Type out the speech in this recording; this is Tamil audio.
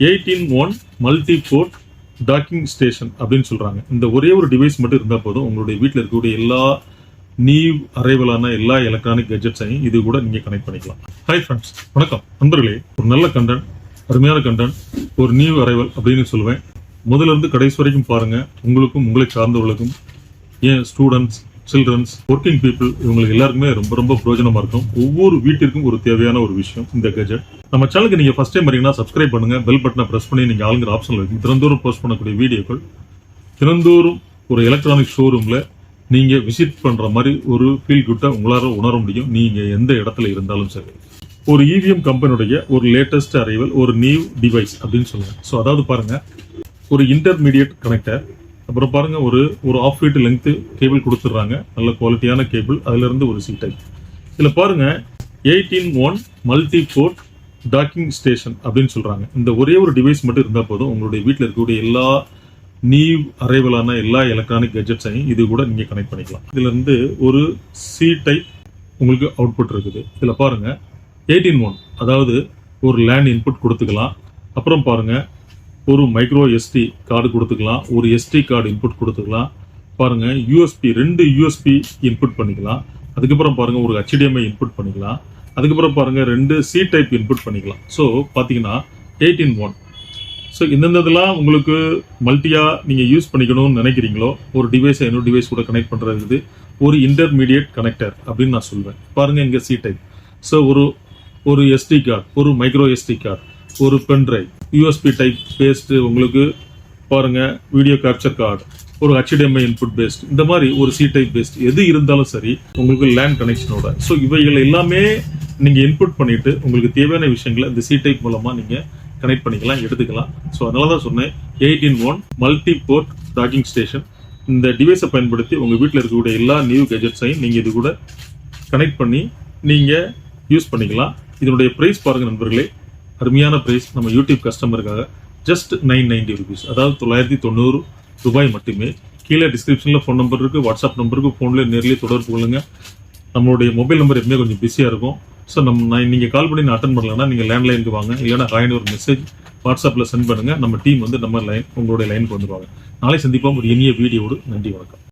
Eighteen one multi port docking station அப்படின்னு சொல்கிறாங்க இந்த ஒரே ஒரு டிவைஸ் மட்டும் இருந்தால் போதும். உங்களுடைய வீட்டில் இருக்கக்கூடிய எல்லா நியூ அரைவலான எல்லா எலக்ட்ரானிக் கெஜெட்ஸையும் இது கூட நீங்கள் கனெக்ட் பண்ணிக்கலாம். ஹாய் ஃப்ரெண்ட்ஸ் வணக்கம். நண்பர்களே ஒரு நல்ல கண்டென்ட் அருமையான கண்டென்ட் ஒரு நியூ அரைவல் அப்படின்னு சொல்லுவேன். முதல்ல இருந்து கடைசி வரைக்கும் பாருங்கள் உங்களுக்கும் உங்களை சார்ந்தவர்களுக்கும் ஏன் ஸ்டூடெண்ட்ஸ் சில்ட்ரன்ஸ் ஒர்க்கிங் பீப்புள் இவங்களுக்கு எல்லாருக்குமே ரொம்ப ரொம்ப பிரயோஜனமா இருக்கும். ஒவ்வொரு வீட்டிற்கும் ஒரு தேவையான ஒரு விஷயம் இந்த கெஜெட் நம்ம சேனலுக்கு நீங்க ஃபர்ஸ்ட் டைம் வரீங்கன்னா சப்ஸ்கிரைப் பண்ணுங்க. பெல் பட்டனை பிரஸ் பண்ணி நீங்க ஆளுங்கிற ஆப்ஷன்ல இருக்கும் தினந்தோறும் போஸ்ட் பண்ணக்கூடிய வீடியோக்கள். தினந்தோறும் ஒரு எலக்ட்ரானிக் ஷோரூம்ல நீங்க விசிட் பண்ற மாதிரி ஒரு ஃபீல் குட்டை உங்களால உணர முடியும். நீங்க எந்த இடத்துல இருந்தாலும் சரி. ஒரு இவிஎம் கம்பெனியுடைய ஒரு லேட்டஸ்ட் அரைவல் ஒரு நியூ டிவைஸ் அப்படின்னு சொல்லுவாங்க ஸோ அதாவது பாருங்க. ஒரு இன்டர்மீடியட் கனெக்டர் அப்புறம் பாருங்க ஒரு ஒரு ஆஃப் ஃபீட் லென்த்து கேபிள் கொடுத்துட்றாங்க. நல்ல குவாலிட்டியான கேபிள் அதுலேருந்து ஒரு சி டைப் இதில் பாருங்க eighteen one multi port docking station அப்படின்னு சொல்கிறாங்க இந்த ஒரே ஒரு டிவைஸ் மட்டும் இருந்தால் போதும். உங்களுடைய வீட்டில் இருக்கக்கூடிய எல்லா நியூ அரைவலான எல்லா எலக்ட்ரானிக் கெஜெட்ஸையும் இது கூட நீங்கள் கனெக்ட் பண்ணிக்கலாம். இதுலேருந்து ஒரு சி டைப் உங்களுக்கு அவுட்புட் இருக்குது. இதில் பாருங்கள் எயிட்டீன் ஒன் அதாவது ஒரு லேண்ட் இன்புட் கொடுத்துக்கலாம். அப்புறம் பாருங்கள் ஒரு மைக்ரோ எஸ்டி கார்டு கொடுத்துக்கலாம். ஒரு எஸ்டி கார்டு இன்புட் கொடுத்துக்கலாம். பாருங்கள் யூஎஸ்பி ரெண்டு யூஎஸ்பி இன்புட் பண்ணிக்கலாம். அதுக்கப்புறம் பாருங்கள் ஒரு ஹெச்டிஎம்ஐ இன்புட் பண்ணிக்கலாம். அதுக்கப்புறம் பாருங்கள் ரெண்டு சி டைப் இன்புட் பண்ணிக்கலாம். ஸோ பார்த்தீங்கன்னா எயிட்டின் ஒன் ஸோ இந்தந்ததெல்லாம் உங்களுக்கு மல்டியாக நீங்கள் யூஸ் பண்ணிக்கணும்னு நினைக்கிறீங்களோ ஒரு டிவைஸை இன்னொரு டிவைஸ் கூட கனெக்ட் பண்ணுறது ஒரு இன்டர்மீடியட் கனெக்டர் அப்படின்னு நான் சொல்வேன். பாருங்கள் இங்கே சி டைப் ஸோ ஒரு ஒரு எஸ்டி கார்டு ஒரு மைக்ரோ எஸ்டி கார்டு ஒரு pen drive USB type based உங்களுக்கு பாருங்கள் வீடியோ கேப்சர் கார்டு ஒரு ஹெச்டிஎம்ஐ இன்புட் பேஸ்ட் இந்த மாதிரி ஒரு சி டைப் பேஸ்ட் எது இருந்தாலும் சரி உங்களுக்கு லேண்ட் கனெக்ஷனோட ஸோ இவைகள் எல்லாமே நீங்கள் இன்புட் பண்ணிட்டு உங்களுக்கு தேவையான விஷயங்களை இந்த சி டைப் மூலமாக நீங்கள் கனெக்ட் பண்ணிக்கலாம் எடுத்துக்கலாம். ஸோ அதனால தான் சொன்னேன் eighteen one multi port docking station இந்த டிவைஸை பயன்படுத்தி உங்கள் வீட்டில் இருக்கக்கூடிய எல்லா நியூ கெஜெட்ஸையும் நீங்கள் இது கூட கனெக்ட் பண்ணி நீங்கள் யூஸ் பண்ணிக்கலாம். இதனுடைய ப்ரைஸ் பாருங்கள் நண்பர்களே அருமையான ப்ரைஸ் நம்ம யூடியூப் கஸ்டமருக்காக ஜஸ்ட் நைன் நைன்டி ருபீஸ் அதாவது தொள்ளாயிரத்தி தொண்ணூறு ரூபாய் மட்டுமே. கீழே டிஸ்கிரிப்ஷனில் ஃபோன் நம்பர் இருக்குது வாட்ஸ்அப் நம்பருக்கு ஃபோனில் நேரிலே தொடர்பு கொள்ளுங்கள் நம்மளுடைய மொபைல் நம்பர் எப்பவுமே கொஞ்சம் பிஸியாக இருக்கும். ஸோ நம்ம நான் நீங்கள் கால் பண்ணி நான் அட்டன் பண்ணலன்னா நீங்கள் லேண்ட்லைனுக்கு வாங்க. இல்லைனா ஹாய்னு ஒரு மெசேஜ் வாட்ஸ்அப்பில் சென்ட் பண்ணுங்கள் நம்ம டீம் வந்து நம்ம லைன் உங்களுடைய லைனுக்கு வந்துடுவாங்க நாளை சந்திப்போம். ஒரு இனிய வீடியோடு நன்றி வணக்கம்.